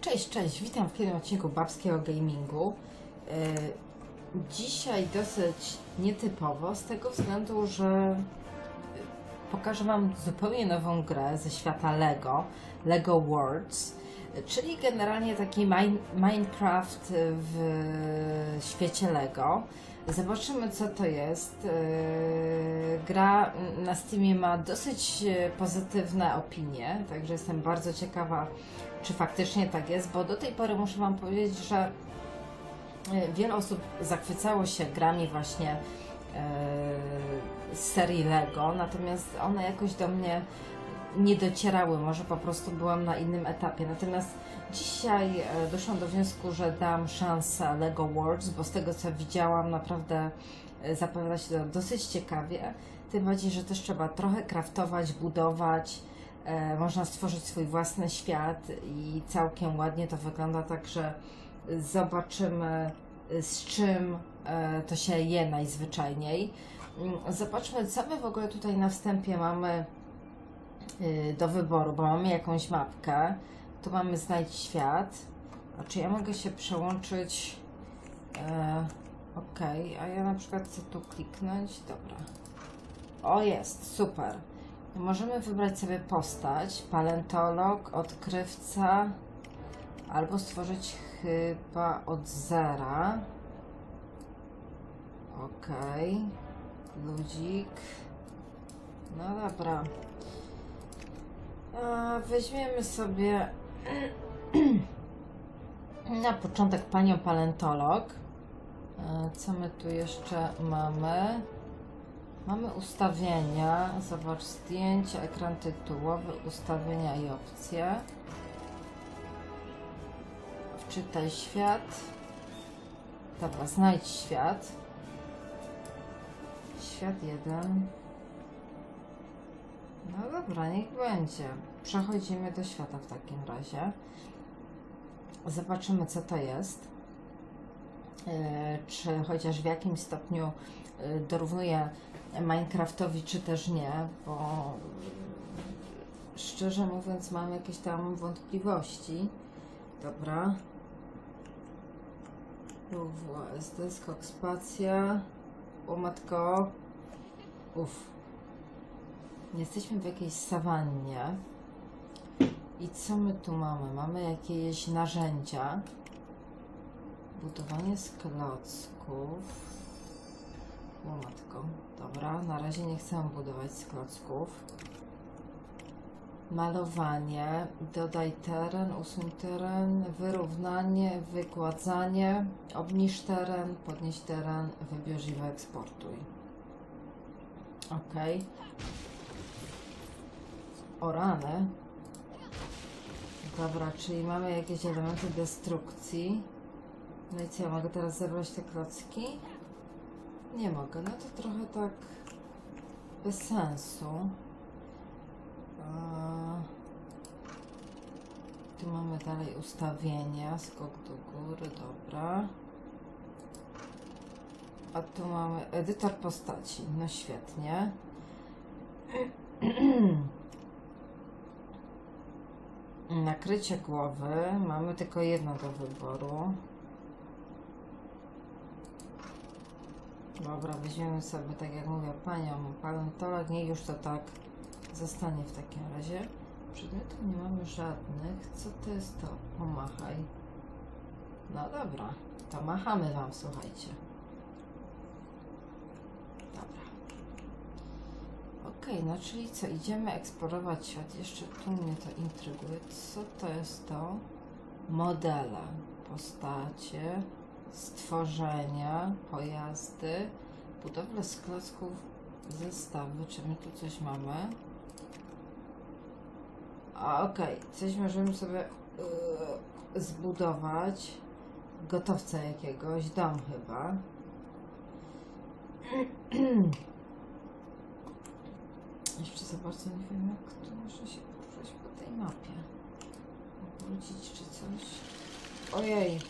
Cześć, cześć, witam w kolejnym odcinku Babskiego Gamingu. E, Dzisiaj dosyć nietypowo, z tego względu, że pokażę Wam zupełnie nową grę ze świata LEGO, LEGO Worlds, czyli generalnie taki min Minecraft w świecie LEGO. Zobaczymy, co to jest. E, Gra na Steamie ma dosyć e, pozytywne opinie, także jestem bardzo ciekawa, czy faktycznie tak jest, bo do tej pory muszę Wam powiedzieć, że e, wiele osób zachwycało się grami właśnie z serii Lego, natomiast one jakoś do mnie nie docierały, może po prostu byłam na innym etapie. Natomiast dzisiaj e, doszłam do wniosku, że dam szansę Lego Worlds, bo z tego co widziałam, naprawdę e, zapowiada się to dosyć ciekawie. Tym bardziej, że też trzeba trochę kraftować, budować. E, można stworzyć swój własny świat i całkiem ładnie to wygląda, także zobaczymy z czym to się je najzwyczajniej. Mm, Zobaczmy, co my w ogóle tutaj na wstępie mamy do wyboru, bo mamy jakąś mapkę. Tu mamy znajdź świat. A czy ja mogę się przełączyć? E, ok, a ja na przykład chcę tu kliknąć. Dobra. O, jest, super. Możemy wybrać sobie postać, paleontolog, odkrywca, albo stworzyć chyba od zera. Okej. Ludzik. No dobra. A, weźmiemy sobie na początek panią paleontolog. E, Co my tu jeszcze mamy? Mamy ustawienia. Zobacz zdjęcia, ekran tytułowy, ustawienia i opcje. Wczytaj świat. Dobra, znajdź świat. Świat jeden. No dobra, niech będzie. Przechodzimy do świata w takim razie. Zobaczymy, co to jest. E, Czy chociaż w jakimś stopniu e, dorównuje Minecraftowi, czy też nie, bo szczerze mówiąc, mam jakieś tam wątpliwości. Dobra. WSD, skok spacja. O matko. Uff. Jesteśmy w jakiejś sawannie. I co my tu mamy? Mamy jakieś narzędzia. Budowanie z klocków. O matko. Dobra, na razie nie chcę budować z klocków. Malowanie. Dodaj teren, usuń teren, wyrównanie, wygładzanie, obniż teren, podnieś teren, wybierz i wyeksportuj. Okej. O. Dobra, czyli mamy jakieś elementy destrukcji. No i co, ja mogę teraz zebrać te klocki? Nie mogę, no to trochę tak bez sensu. Eee, Tu mamy dalej ustawienia, skok do góry, dobra. A tu mamy edytor postaci, no świetnie. Nakrycie głowy. Mamy tylko jedno do wyboru. Dobra, weźmiemy sobie, tak jak mówię, panią paleontolog. Niech już to tak zostanie w takim razie. Przedmiotów nie mamy żadnych. Co to jest to? Pomachaj. No dobra, to machamy Wam, słuchajcie. Dobra. Okej, no czyli co, idziemy eksplorować świat. Jeszcze tu mnie to intryguje. Co to jest to? Modele, postacie, stworzenia, pojazdy, budowle z klocków, zestawy. Czy my tu coś mamy? A okej, coś możemy sobie yy, zbudować. Gotowca jakiegoś, dom chyba. jeszcze zobaczę, nie wiem jak tu muszę się poruszać po tej mapie. Wrócić czy coś. Ojej,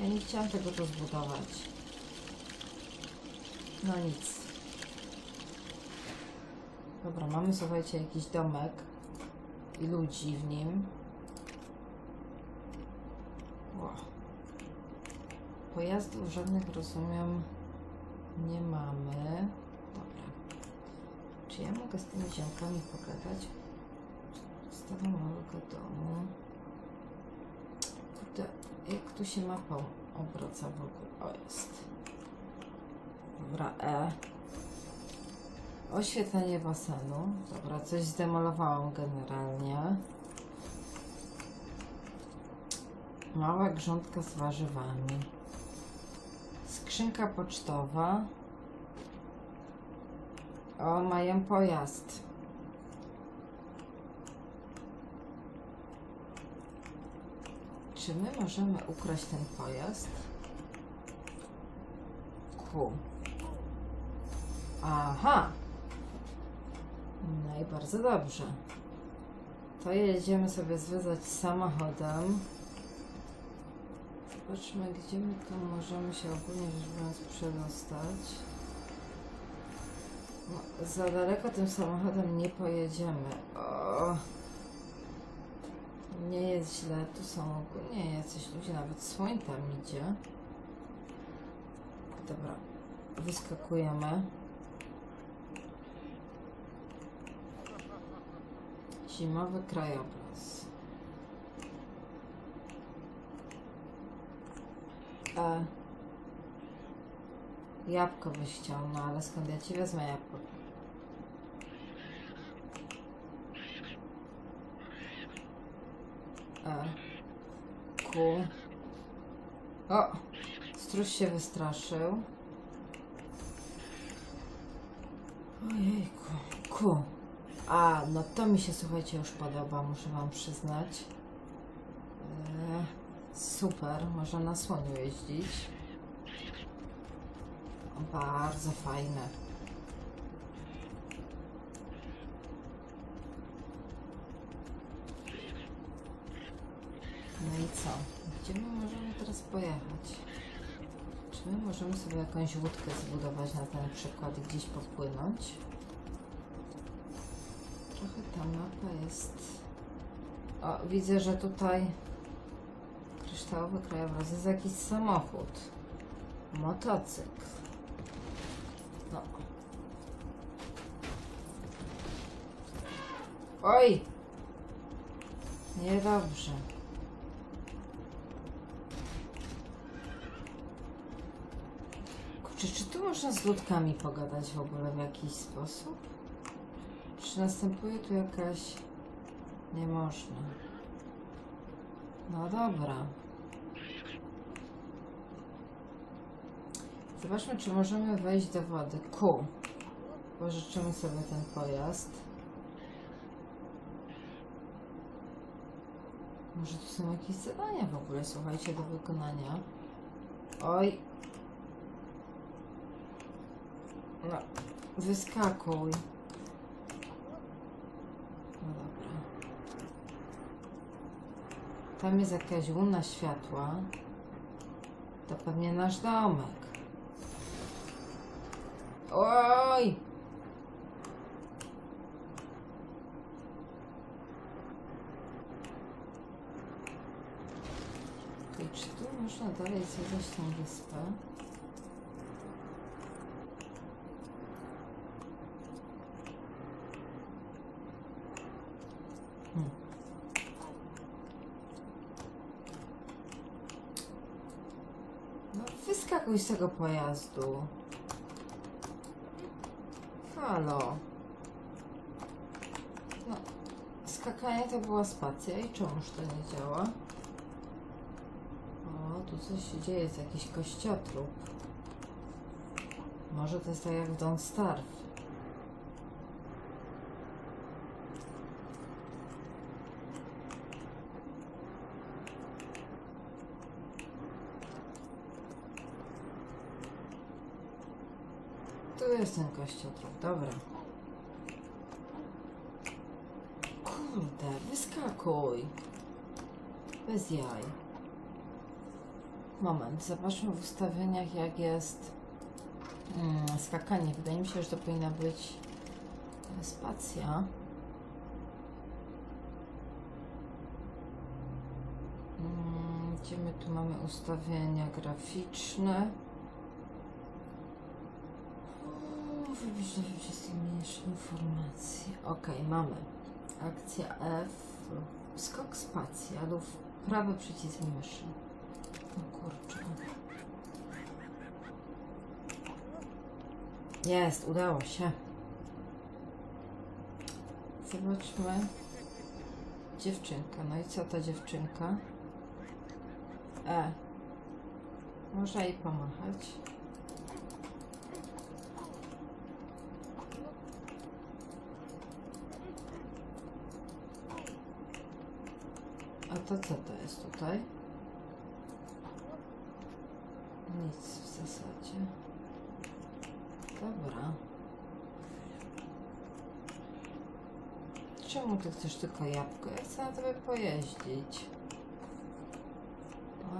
ja nie chciałam tego tu zbudować. No nic. Dobra, mamy słuchajcie jakiś domek i ludzi w nim. Wow. Pojazdów żadnych rozumiem nie mamy. Ja mogę z tymi ziomkami pogadać? Podstawa małego domu. Kurde, jak tu się mapą obraca w ogóle? O, jest. Dobra, E. Oświetlenie basenu. Dobra, coś zdemolowałam generalnie. Mała grządka z warzywami. Skrzynka pocztowa. O, mają pojazd. Czy my możemy ukraść ten pojazd? Ku. Aha. No i bardzo dobrze. To jedziemy sobie zwiedzać samochodem. Zobaczmy, gdzie my tu możemy się ogólnie rzecz biorąc przedostać. Za daleko tym samochodem nie pojedziemy. O, nie jest źle, tu są ogólnie jacyś ludzie, nawet słoń tam idzie. Dobra, wyskakujemy. Zimowy krajobraz. E. Jabłko chciał, no ale skąd ja ci wezmę jabłko? E. O! Struś się wystraszył. Ojejku. Ku. A, no to mi się słuchajcie już podoba, muszę wam przyznać. E, super, można na słoniu jeździć. Bardzo fajne. No i co? Gdzie my możemy teraz pojechać? Czy my możemy sobie jakąś łódkę zbudować na ten przykład i gdzieś popłynąć? Trochę ta mapa jest. O, widzę, że tutaj kryształowy krajobraz jest jakiś samochód. Motocykl. No. Oj! Niedobrze. Kurczę, czy tu można z ludkami pogadać w ogóle w jakiś sposób? Czy następuje tu jakaś... Nie można. No dobra. Zobaczmy, czy możemy wejść do wody. Ku. Pożyczymy sobie ten pojazd. Może tu są jakieś zadania w ogóle, słuchajcie, do wykonania. Oj. No, wyskakuj. No dobra. Tam jest jakaś łuna światła. To pewnie nasz domek. Oj! Okej, czy tu można dalej zwiedzać tą wyspę? Hmm. No, wyskakuj z tego pojazdu. Halo. No, skakanie to była spacja i czemuż to nie działa? O, tu coś się dzieje, jest jakiś kościotrup. Może to jest tak jak w Don't Starve. Dobra. Kurde, wyskakuj. Bez jaj. Moment, zobaczmy w ustawieniach jak jest mm, skakanie. Wydaje mi się, że to powinna być spacja. Mm, Gdzie my tu mamy ustawienia graficzne? Do wszystkich mniejszych informacji. Ok, mamy. Akcja F. Skok spacja lub prawy przycisk myszy. O kurczę. Jest, udało się. Zobaczmy. Dziewczynka. No i co ta dziewczynka? E. Można jej pomachać. To co to jest tutaj? Nic w zasadzie. Dobra. Czemu ty chcesz tylko jabłko? Ja chcę na tobie pojeździć.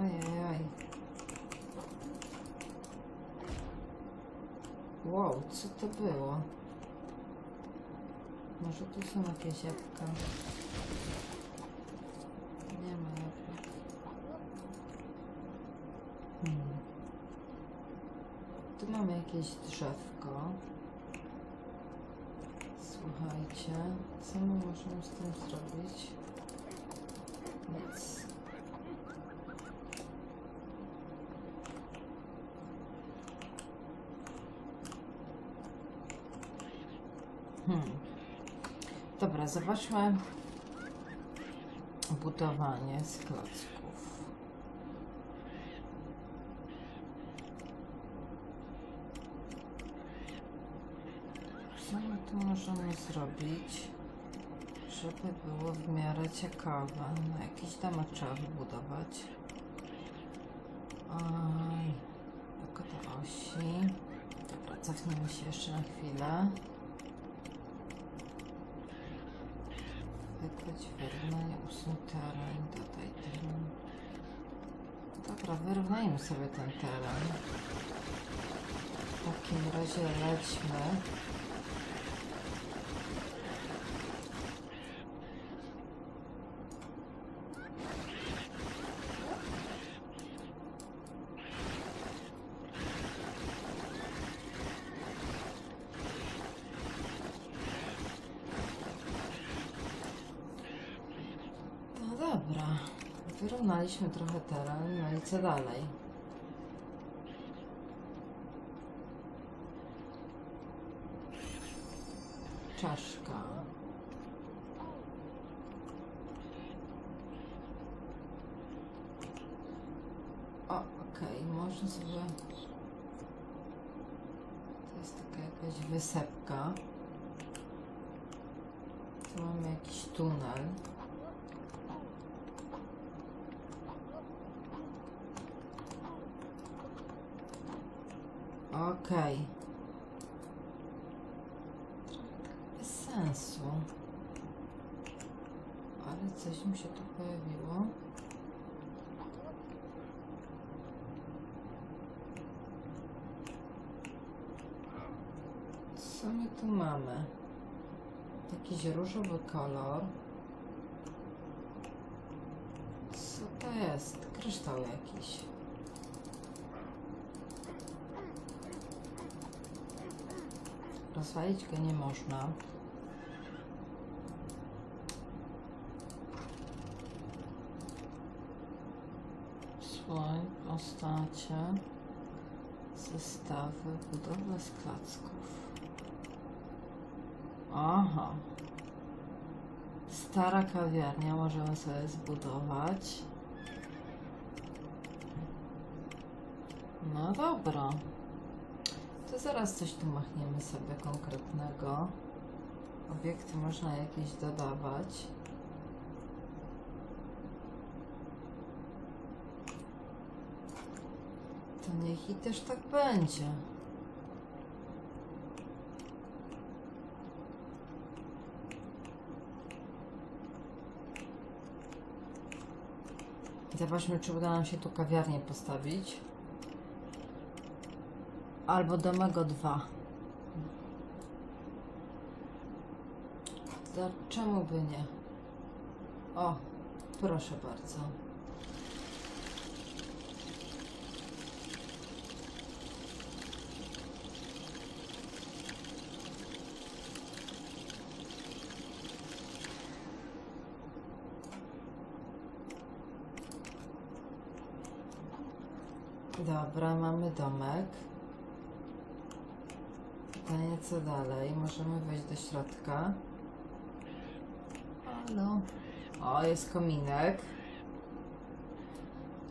Ojej. Wow, co to było? Może tu są jakieś jabłka? Nie ma jabłek. Hmm. Tu mamy jakieś drzewko. Słuchajcie, co my możemy z tym zrobić? Nic. Hmm. Dobra, zobaczmy budowanie z klocków. Co my tu możemy zrobić, żeby było w miarę ciekawe? No jakiś domek trzeba wybudować. Oj, tylko te osi. Dobra, cofnijmy się jeszcze na chwilę. Wykryć wyrównanie, usuń teren, dodaj teren. Dobra, wyrównajmy sobie ten teren. W takim razie lećmy. No dobra, wyrównaliśmy trochę teren, no i co dalej? Czaszka. Okej, można sobie... To jest taka jakaś wysepka. Tu mamy jakiś tunel. Tak bez sensu. Ale coś mi się tu pojawiło. Co my tu mamy? Jakiś różowy kolor. Co to jest? Kryształ jakiś. Rozwalić nie można. Słoń, postacie, zestawy, budowla z klocków. Aha. Stara kawiarnia możemy sobie zbudować. No dobra. Zaraz coś tu machniemy sobie konkretnego. Obiekty można jakieś dodawać. To niech i też tak będzie. Zobaczmy, czy uda nam się tu kawiarnię postawić albo do mego 2. To czemu by nie? O, proszę bardzo. Dobra, mamy domek. Co dalej? Możemy wejść do środka. Halo. O, jest kominek.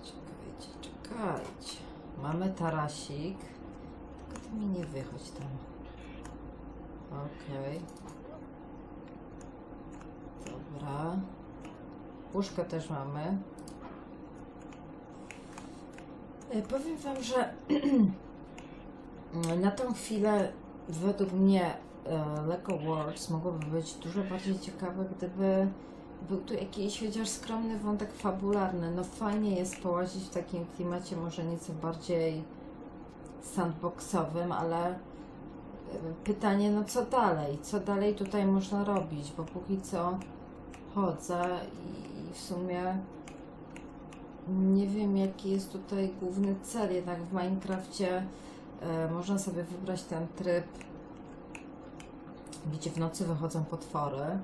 Czekajcie, czekajcie. Mamy tarasik. Tylko ty mi nie wychodź tam. Okej. Dobra. Łóżko też mamy. E, Powiem Wam, że na tą chwilę według mnie e, Lego Wars mogłoby być dużo bardziej ciekawe, gdyby był tu jakiś chociaż skromny wątek fabularny. No fajnie jest połazić w takim klimacie, może nieco bardziej sandboxowym, ale e, pytanie, no co dalej? Co dalej tutaj można robić? Bo póki co chodzę i w sumie nie wiem, jaki jest tutaj główny cel. Jednak w Minecrafcie można sobie wybrać ten tryb, gdzie w nocy wychodzą potwory.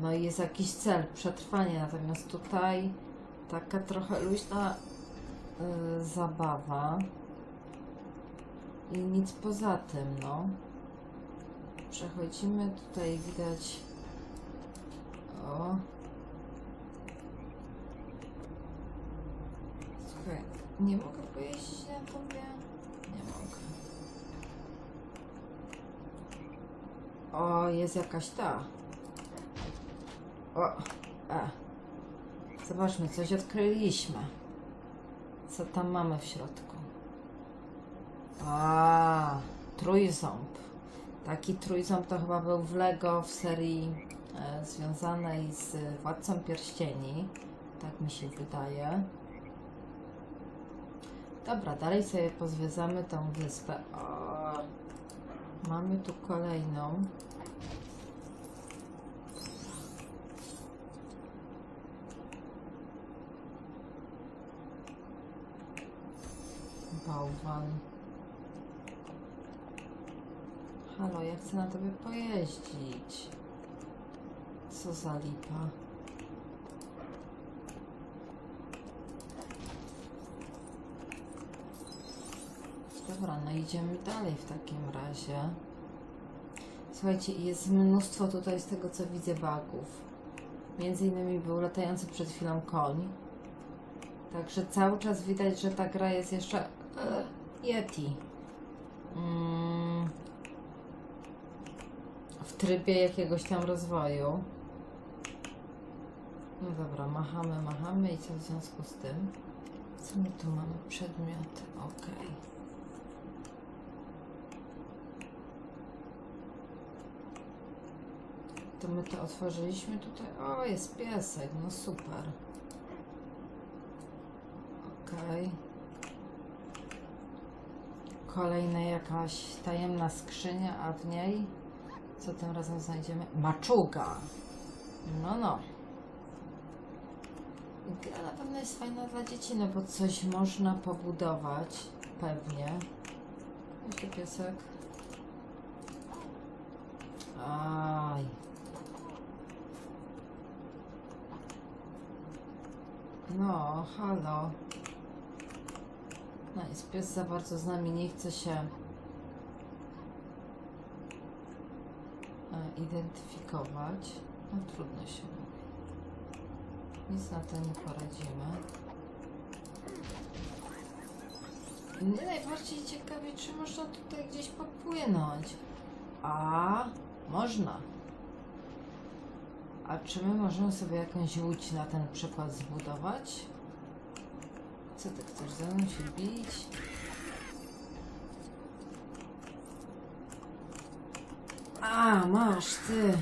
No i jest jakiś cel, przetrwanie. Natomiast tutaj taka trochę luźna e, zabawa. I nic poza tym, no. Przechodzimy tutaj, widać. O, Słuchaj, nie mogę pojeździć na tobie? O, jest jakaś ta. O, e. Zobaczmy, coś odkryliśmy. Co tam mamy w środku? A, trójząb. Taki trójząb to chyba był w Lego w serii e, związanej z Władcą Pierścieni. Tak mi się wydaje. Dobra, dalej sobie pozwiedzamy tą wyspę. O, mamy tu kolejną. Bałwan. Halo, ja chcę na tobie pojeździć. Co za lipa. Dobra, no idziemy dalej w takim razie. Słuchajcie, jest mnóstwo tutaj z tego co widzę bugów. Między innymi był latający przed chwilą koń. Także cały czas widać, że ta gra jest jeszcze e, Yeti. Mm, w trybie jakiegoś tam rozwoju. No dobra, machamy, machamy i co w związku z tym? Co my tu mamy? Przedmioty, okej. To my to otworzyliśmy tutaj. O, jest piesek, no super. Okej. Kolejna jakaś tajemna skrzynia, a w niej co tym razem znajdziemy? Maczuga. No, no. Gra na pewno jest fajna dla dzieci, no bo coś można pobudować. Pewnie. Jeszcze piesek. Aj. No, halo. No jest pies za bardzo z nami nie chce się e, identyfikować. No trudno się. Nic na to nie poradzimy. Mnie najbardziej ciekawi, czy można tutaj gdzieś popłynąć. A, można. A czy my możemy sobie jakąś łódź na ten przykład zbudować? Co ty chcesz ze mną się bić? A, masz ty.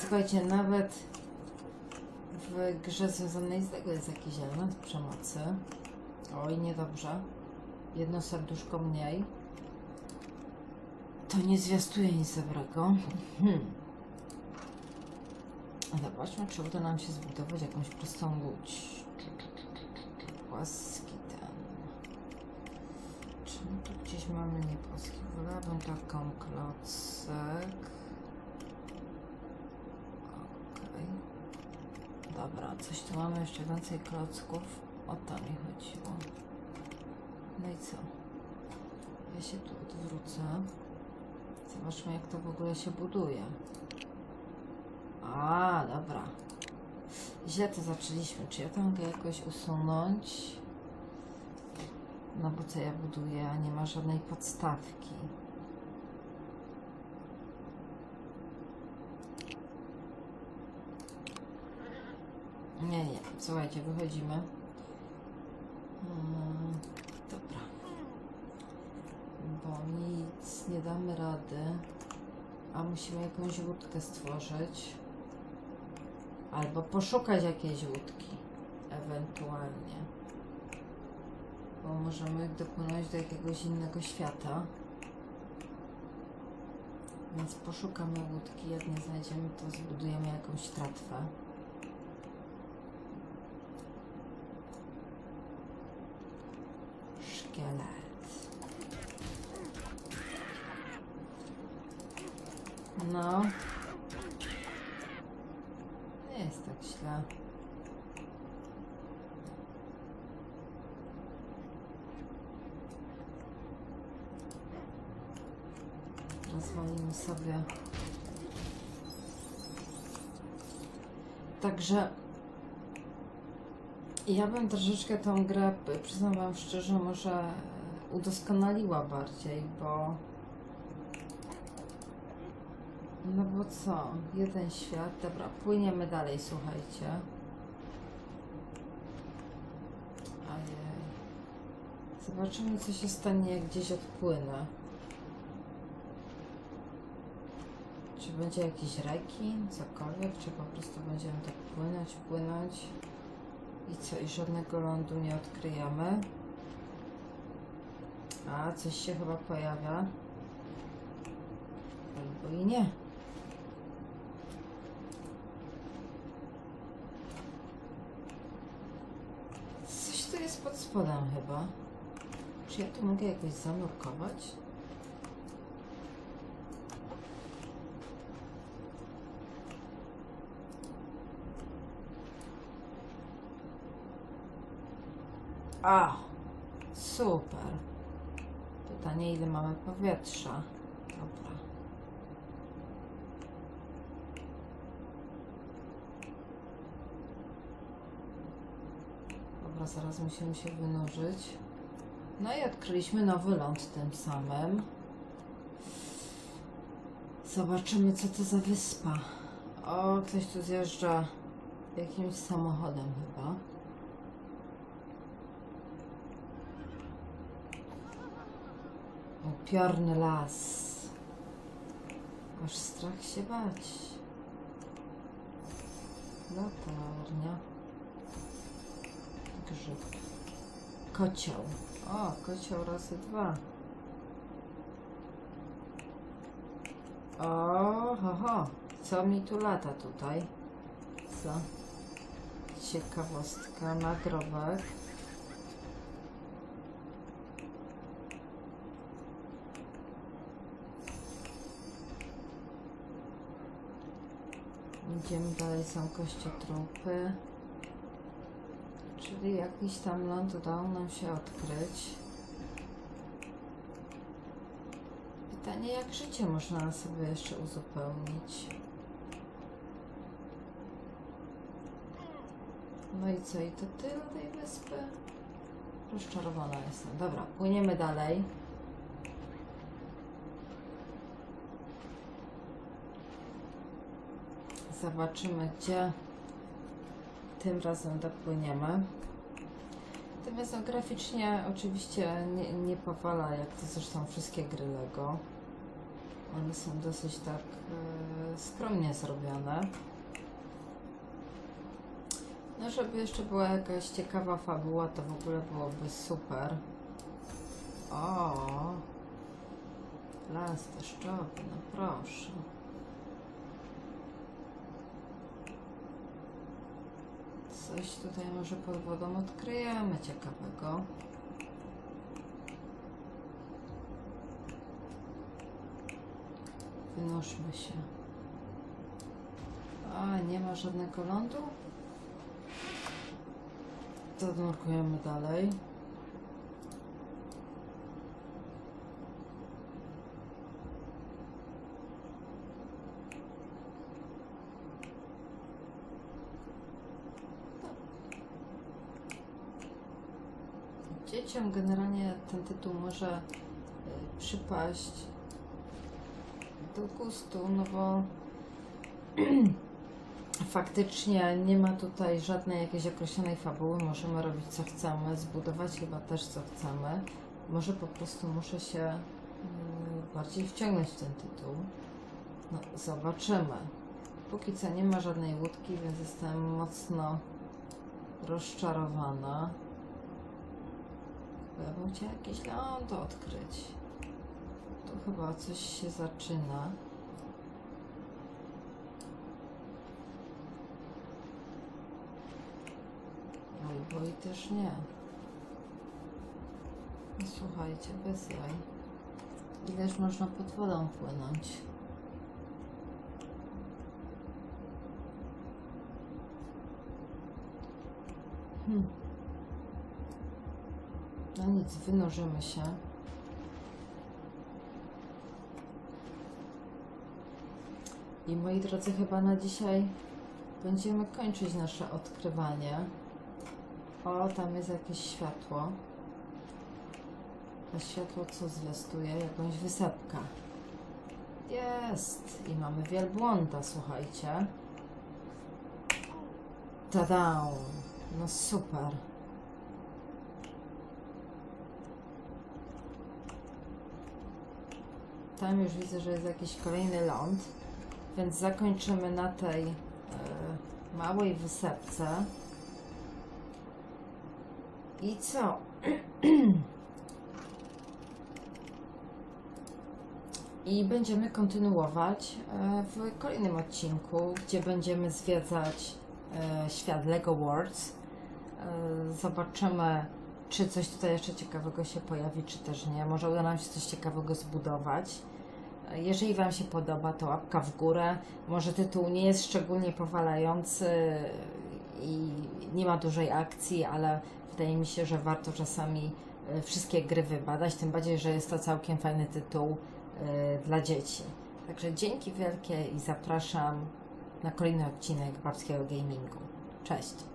Słuchajcie, nawet w grze związanej z tego jest jakiś element przemocy. Oj, niedobrze. Jedno serduszko mniej. To nie zwiastuje nic dobrego. Hmm. Zobaczmy, czy uda nam się zbudować jakąś prostą łódź. Płaski ten. Czy my tu gdzieś mamy nie płaski? Wolałabym taką klocek. Okej. dobra, coś tu mamy jeszcze więcej klocków. O to mi chodziło. No i co? Ja się tu odwrócę. Zobaczmy, jak to w ogóle się buduje. A, dobra. Źle to zaczęliśmy. Czy ja to mogę jakoś usunąć? No bo co ja buduję, a nie ma żadnej podstawki. Nie, nie. Słuchajcie, wychodzimy. Mm, dobra. Bo nic nie damy rady. A musimy jakąś łódkę stworzyć. Albo poszukać jakiejś łódki. Ewentualnie. Bo możemy dopłynąć do jakiegoś innego świata. Więc poszukamy łódki. Jak nie znajdziemy, to zbudujemy jakąś tratwę. No. Nie jest tak źle. Rozwalimy sobie. Także ja bym troszeczkę tą grę, przyznam Wam szczerze, może udoskonaliła bardziej, bo. No bo co? Jeden świat. Dobra, płyniemy dalej, słuchajcie. Ojej. Zobaczymy, co się stanie, jak gdzieś odpłynę. Czy będzie jakiś rekin, cokolwiek, czy po prostu będziemy tak płynąć, płynąć. I co, i żadnego lądu nie odkryjemy. A, coś się chyba pojawia. Albo i nie. Coś spodem chyba. Czy ja tu mogę jakoś zanurkować? A, super. Pytanie, ile mamy powietrza? Dobra. Dobra, zaraz musimy się wynurzyć. No i odkryliśmy nowy ląd tym samym. Zobaczymy, co to za wyspa. O, ktoś tu zjeżdża jakimś samochodem chyba. Upiorny las. Aż strach się bać. Latarnia. Grzyb. Kocioł. O, kocioł razy dwa. O, ho, ho. Co mi tu lata tutaj? Co? Ciekawostka, nagrobek. Idziemy dalej, są kościotrupy. Czyli jakiś tam ląd udało nam się odkryć. Pytanie, jak życie można sobie jeszcze uzupełnić? No i co, i to tyle tej wyspy? Rozczarowana jestem. Dobra, płyniemy dalej. Zobaczymy, gdzie tym razem dopłyniemy. Natomiast no, graficznie oczywiście nie, nie powala, jak to zresztą wszystkie gry Lego. One są dosyć tak e, skromnie zrobione. No, żeby jeszcze była jakaś ciekawa fabuła, to w ogóle byłoby super. O, las deszczowy, no proszę. Coś tutaj może pod wodą odkryjemy ciekawego. Wynoszmy się. A, nie ma żadnego lądu? To dalej. Dzieciom generalnie ten tytuł może y, przypaść do gustu, no bo faktycznie nie ma tutaj żadnej jakiejś określonej fabuły, możemy robić co chcemy, zbudować chyba też co chcemy. Może po prostu muszę się mm, bardziej wciągnąć w ten tytuł. No, zobaczymy. Póki co nie ma żadnej łódki, więc jestem mocno rozczarowana. Bo chciała jakieś lądo odkryć. Tu chyba coś się zaczyna. Albo i też nie. No Słuchajcie, bez jaj. Ileż można pod wodą płynąć? Hmm. Nic, wynurzymy się. I moi drodzy, chyba na dzisiaj będziemy kończyć nasze odkrywanie. O, tam jest jakieś światło. To światło co zwiastuje? Jakąś wysepkę. Jest! I mamy wielbłąda, słuchajcie. Tada! No super. Tam już widzę, że jest jakiś kolejny ląd, więc zakończymy na tej e, małej wysepce. I co? I będziemy kontynuować e, w kolejnym odcinku, gdzie będziemy zwiedzać e, świat Lego Worlds. Zobaczymy, czy coś tutaj jeszcze ciekawego się pojawi, czy też nie. Może uda nam się coś ciekawego zbudować. Jeżeli Wam się podoba, to łapka w górę. Może tytuł nie jest szczególnie powalający i nie ma dużej akcji, ale wydaje mi się, że warto czasami e, wszystkie gry wybadać, tym bardziej, że jest to całkiem fajny tytuł e, dla dzieci. Także dzięki wielkie i zapraszam na kolejny odcinek Babskiego Gamingu. Cześć!